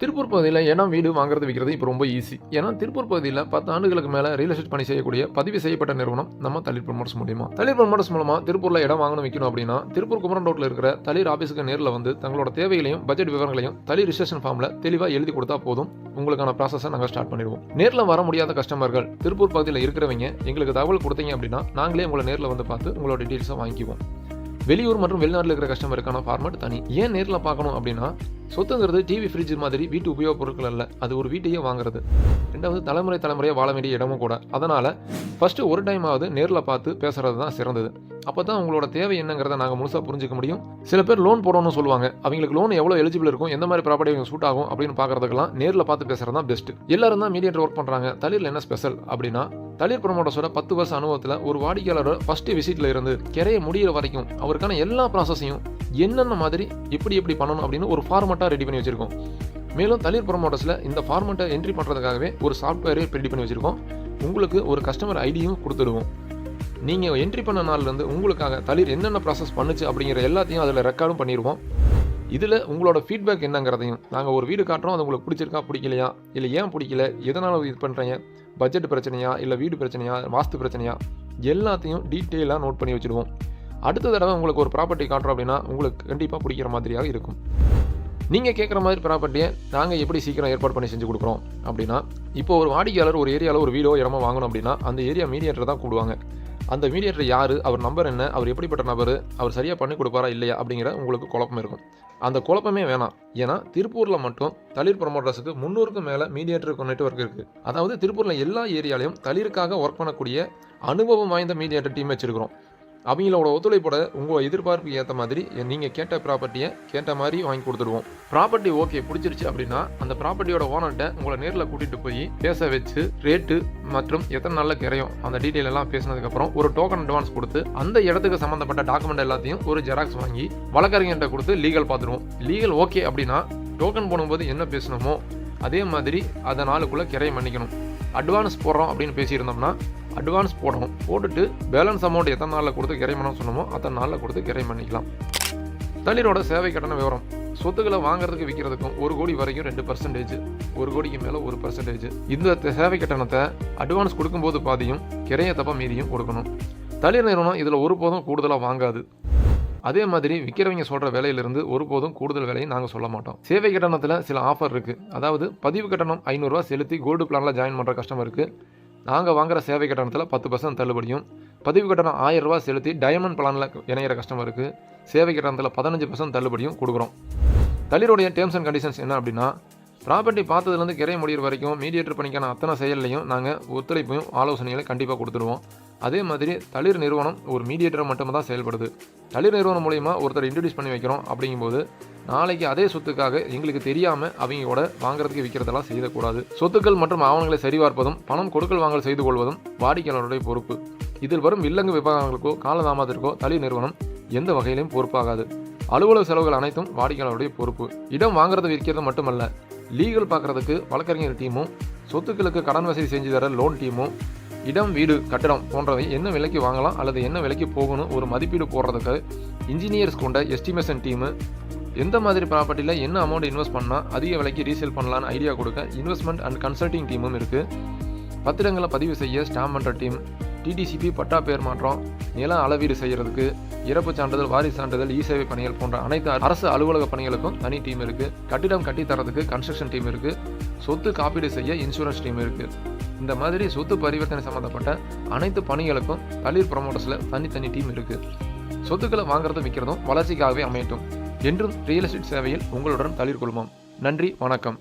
திருப்பூர் பகுதியில் இடம் வீடு வாங்குறது விற்கிறது இப்போ ரொம்ப ஈஸி ஏன்னா திருப்பூர் பகுதியில் பத்து ஆண்டுகளுக்கு மேலே ரியல் எஸ்டேட் பணி செய்யக்கூடிய பதிவு செய்யப்பட்ட நிறுவனம் நம்ம தளிர் ப்ரமோட்டர்ஸ் மூலியமா. தளிர் ப்ரமோட்டர்ஸ் மூலமாக திருப்பூரில் இடம் வாங்கணும் விற்கணும் அப்படின்னா திருப்பூர் குமரன் ரோட்டில் இருக்கிற தளிர் ஆஃபீஸுக்கு நேரில் வந்து தங்களோட தேவைகளையும் பட்ஜெட் விவரங்களையும் தளிர் ரிஜிஸ்ட்ரேஷன் ஃபார்மில் தெளிவாக எழுதி கொடுத்தா போதும். உங்களுக்கான ப்ராசஸை நாங்கள் ஸ்டார்ட் பண்ணிடுவோம். நேரில் வர முடியாத கஸ்டமர்கள் திருப்பூர் பகுதியில் இருக்கிறவங்க எங்களுக்கு தகவல் கொடுத்தீங்க அப்படின்னா நாங்களே உங்களை நேரில் வந்து பார்த்து உங்களோட டீட்டெயில்ஸை வாங்கிக்குவோம். வெளியூர் மற்றும் வெளிநாட்டில் இருக்கிற கஸ்டமருக்கான ஃபார்மேட் தனி. ஏன் நேரில் பார்க்கணும் அப்படின்னா சொத்துங்கிறது டிவி ஃப்ரிட்ஜ் மாதிரி வீட்டு உபயோக பொருட்கள் அல்ல. அது ஒரு வீட்டையே வாங்குறது. ரெண்டாவது தலைமுறை தலைமுறையாக வாழ வேண்டிய இடமும் கூட. அதனால் ஃபஸ்ட்டு ஒரு டைம் நேரில் பார்த்து பேசுறது தான் சிறந்தது. அப்போ தான் உங்களோட தேவை என்னங்கிறத நாங்கள் முழுசாக புரிஞ்சிக்க முடியும். சில பேர் லோன் போடணும்னு சொல்லுவாங்க. அவங்களுக்கு லோன் எவ்வளோ எலிஜிபிள் இருக்கும் எந்த மாதிரி ப்ராப்பர்ட்டி அவங்க சூட் ஆகும் அப்படின்னு பார்க்குறதுக்கெல்லாம் நேரில் பார்த்து பேசுகிறது தான் பெஸ்ட் எல்லாரும் தான் மீடியேட்டர் ஒர்க் பண்ணுறாங்க தளிரில் என்ன ஸ்பெஷல் அப்படின்னா தளிர் ப்ரொமோட்டர்ஸோட பத்து வருஷ அனுபவத்தில் ஒரு வாடிக்கையாளரோட ஃபஸ்ட்டு விசிட்டில் இருந்து கிரைய முடியிற வரைக்கும் அவருக்கான எல்லா ப்ராசஸையும் என்னென்ன மாதிரி எப்படி எப்படி பண்ணணும் அப்படின்னு ஒரு ஃபார்மெட்டாக ரெடி பண்ணி வச்சுருக்கோம். மேலும் தளிர் ப்ரொமோட்டர்ஸில் இந்த ஃபார்மெட்டை என்ட்ரி பண்ணுறதுக்காகவே ஒரு சாஃப்ட்வேரே ரெடி பண்ணி வச்சுருக்கோம். உங்களுக்கு ஒரு கஸ்டமர் ஐடியும் கொடுத்துடுவோம். நீங்கள் என்ட்ரி பண்ண நாள்லேருந்து உங்களுக்காக தளிர் என்னென்ன ப்ராசஸ் பண்ணுச்சு அப்படிங்கிற எல்லாத்தையும் அதில் ரெக்கார்டும் பண்ணிடுவோம் இதில் உங்களோட ஃபீட்பேக் என்னங்கிறதையும் நாங்கள் ஒரு வீடு காட்டுறோம் அது உங்களுக்கு பிடிச்சிருக்கா பிடிக்கலையா இல்லை ஏன் பிடிக்கல எதனால் இது பண்ணுறீங்க பட்ஜெட் பிரச்சனையா இல்லை வீடு பிரச்சனையா வாஸ்து பிரச்சனையா எல்லாத்தையும் டீட்டெயிலாக நோட் பண்ணி வச்சுடுவோம். அடுத்த தடவை உங்களுக்கு ஒரு ப்ராப்பர்ட்டி காட்டுறோம் அப்படின்னா உங்களுக்கு கண்டிப்பாக பிடிக்கிற மாதிரியாக இருக்கும். நீங்கள் கேட்குற மாதிரி ப்ராப்பர்ட்டியை நாங்கள் எப்படி சீக்கிரம் ஏற்பாடு பண்ணி செஞ்சு கொடுக்குறோம் அப்படின்னா இப்போ ஒரு வாடிக்கையாளர் ஒரு ஏரியாவில் ஒரு வீடோ இடமோ வாங்கணும் அப்படின்னா அந்த ஏரியா மீடியேட்டர் தான் கூடுவாங்க அந்த மீடியேட்டர் யார்? அவர் நம்பர் என்ன? அவர் எப்படிப்பட்ட நபர்? அவர் சரியாக பண்ணி கொடுப்பாரா இல்லையா அப்படிங்கிற உங்களுக்கு குழப்பம் இருக்கும். அந்த குழப்பமே வேணாம். ஏன்னா திருப்பூரில் மட்டும் தளிர் ப்ரமோட்டர்ஸுக்கு முந்நூறுக்கும் மேலே மீடியேட்டருக்கு நெட்ஒர்க் இருக்குது அதாவது திருப்பூரில் எல்லா ஏரியாலையும் தளிருக்காக ஒர்க் பண்ணக்கூடிய அனுபவம் வாய்ந்த மீடியேட்டர் டீம் வச்சிருக்கிறோம். அவங்களோட ஒத்துழைப்போட உங்கள் எதிர்பார்ப்புக்கு ஏற்ற மாதிரி நீங்கள் கேட்ட ப்ராப்பர்ட்டியை கேட்ட மாதிரி வாங்கி கொடுத்துருவோம் ப்ராப்பர்ட்டி ஓகே பிடிச்சிருச்சு அப்படின்னா அந்த ப்ராப்பர்ட்டியோட ஓனர்கிட்ட உங்களை நேரில் கூட்டிகிட்டு போய் பேச வச்சு ரேட்டு மற்றும் எத்தனை நாளில் கிரையும் அந்த டீட்டெயில் எல்லாம் பேசினதுக்கப்புறம் ஒரு டோக்கன் அட்வான்ஸ் கொடுத்து அந்த இடத்துக்கு சம்மந்தப்பட்ட டாக்குமெண்ட் எல்லாத்தையும் ஒரு ஜெராக்ஸ் வாங்கி வழக்கறிஞர்கிட்ட கொடுத்து லீகல் பார்த்துருவோம் லீகல் ஓகே அப்படின்னா டோக்கன் போடும்போது என்ன பேசணுமோ அதே மாதிரி அதை நாளுக்குள்ளே கிரையம் பண்ணிக்கணும். அட்வான்ஸ் போடுறோம் அப்படின்னு பேசியிருந்தோம்னா அட்வான்ஸ் போடணும். போட்டுட்டு பேலன்ஸ் அமௌண்ட் எத்தனை நாளில் கொடுத்து கிரை பண்ண சொன்னோமோ அத்தனை நாளில் கொடுத்து கிரை பண்ணிக்கலாம். தண்ணீரோட சேவை கட்டண விவரம். சொத்துக்களை வாங்குறதுக்கு விற்கிறதுக்கும் ஒரு கோடி வரைக்கும் ரெண்டு பர்சன்டேஜ் ஒரு கோடிக்கு மேலே ஒரு பர்சன்டேஜ் இந்த சேவை கட்டணத்தை அட்வான்ஸ் கொடுக்கும்போது பாதியும் கிரைய தப்ப மீதியும் கொடுக்கணும். தளிர் நிறுவனம் இதில் ஒருபோதும் கூடுதலாக வாங்காது. அதே மாதிரி விற்கிறவங்க சொல்கிற விலையிலிருந்து ஒருபோதும் கூடுதல் விலையை நாங்கள் சொல்ல மாட்டோம். சேவை கட்டணத்தில் சில ஆஃபர் இருக்குது அதாவது பதிவு கட்டணம் ஐநூறுரூவா செலுத்தி கோல்டு பிளானில் ஜாயின் பண்ணுற கஸ்டமருக்கு நாங்கள் வாங்குகிற சேவை கட்டணத்தில் பத்து பர்சன்ட் தள்ளுபடியும் பதிவு கட்டணம் ஆயிரம் ரூபாய் செலுத்தி டைமண்ட் பிளானில் இணையிற கஸ்டமருக்கு சேவை கட்டணத்தில் பதினஞ்சு பர்சன்ட் தள்ளுபடியும் கொடுக்குறோம். தளிருடைய டேர்ம்ஸ் அண்ட் கண்டிஷன்ஸ் என்ன அப்படின்னா ப்ராப்பர்ட்டி பார்த்ததுலேருந்து கிரைய முடிகிற வரைக்கும் மீடியேட்டர் பணிக்கான அத்தனை செயல்லையும் நாங்கள் ஒத்துழைப்பையும் ஆலோசனைகளை கண்டிப்பாக கொடுத்துருவோம் அதே மாதிரி தளிர் நிறுவனம் ஒரு மீடியேட்டர் மட்டும் தான் செயல்படுது. தளிர் நிறுவனம் மூலிமா ஒருத்தர் இன்ட்ரடியூஸ் பண்ணி வைக்கிறோம் அப்படிங்கும்போது நாளைக்கு அதே சொத்துக்காக எங்களுக்கு தெரியாமல் அவங்களோட வாங்குறதுக்கு விற்கிறதெல்லாம் செய்யக்கூடாது. சொத்துக்கள் மற்றும் ஆவணங்களை சரிபார்ப்பதும் பணம் கொடுக்கல் வாங்கல் செய்து கொள்வதும் வாடிக்கையாளருடைய பொறுப்பு. இதில் வரும் வில்லங்கு விவகாரங்களுக்கோ காலதாமதத்திற்கோ தளி நிறுவனம் எந்த வகையிலும் பொறுப்பாகாது. அலுவலக செலவுகள் அனைத்தும் வாடிக்கையாளருடைய பொறுப்பு. இடம் வாங்குறது விற்கிறது மட்டுமல்ல லீகல் பார்க்கறதுக்கு வழக்கறிஞர் டீமும் சொத்துக்களுக்கு கடன் வசதி செஞ்சு தர லோன் டீமும் இடம் வீடு கட்டடம் போன்றவை என்ன விலைக்கு வாங்கலாம் அல்லது என்ன விலைக்கு போகணும்? ஒரு மதிப்பீடு போடுறதுக்கு இன்ஜினியர்ஸ் கொண்ட எஸ்டிமேஷன் டீமு எந்த மாதிரி ப்ராப்பர்ட்டியில் என்ன அமௌண்ட் இன்வெஸ்ட் பண்ணால் அதிக விலைக்கு ரீசேல் பண்ணலான்னு ஐடியா கொடுக்க இன்வெஸ்ட்மெண்ட் அண்ட் கன்சல்டிங் டீமும் இருக்குது பத்திரங்களை பதிவு செய்ய ஸ்டாம்ப் பண்ணுற டீம் டிடிசிபி பட்டா பெயர் மாற்றம் நில அளவீடு செய்கிறதுக்கு இறப்பு சான்றிதழ் வாரிசு சான்றிதழ் இ சேவை பணிகள் போன்ற அனைத்து அரசு அலுவலக பணிகளுக்கும் தனி டீம் இருக்குது கட்டிடம் கட்டித்தரதுக்கு கன்ஸ்ட்ரக்ஷன் டீம் இருக்குது சொத்து காப்பீடு செய்ய இன்சூரன்ஸ் டீம் இருக்குது இந்த மாதிரி சொத்து பரிவர்த்தனை சம்பந்தப்பட்ட அனைத்து பணிகளுக்கும் தளிர் ப்ரமோட்டர்ஸில் தனித்தனி டீம் இருக்கு. சொத்துக்களை வாங்குறதும் விற்கிறதும் வளர்ச்சிக்காகவே அமையட்டும். என்றும் ரியல் எஸ்டேட் சேவையில் உங்களுடன் தளிர் குழுமம் நன்றி வணக்கம்.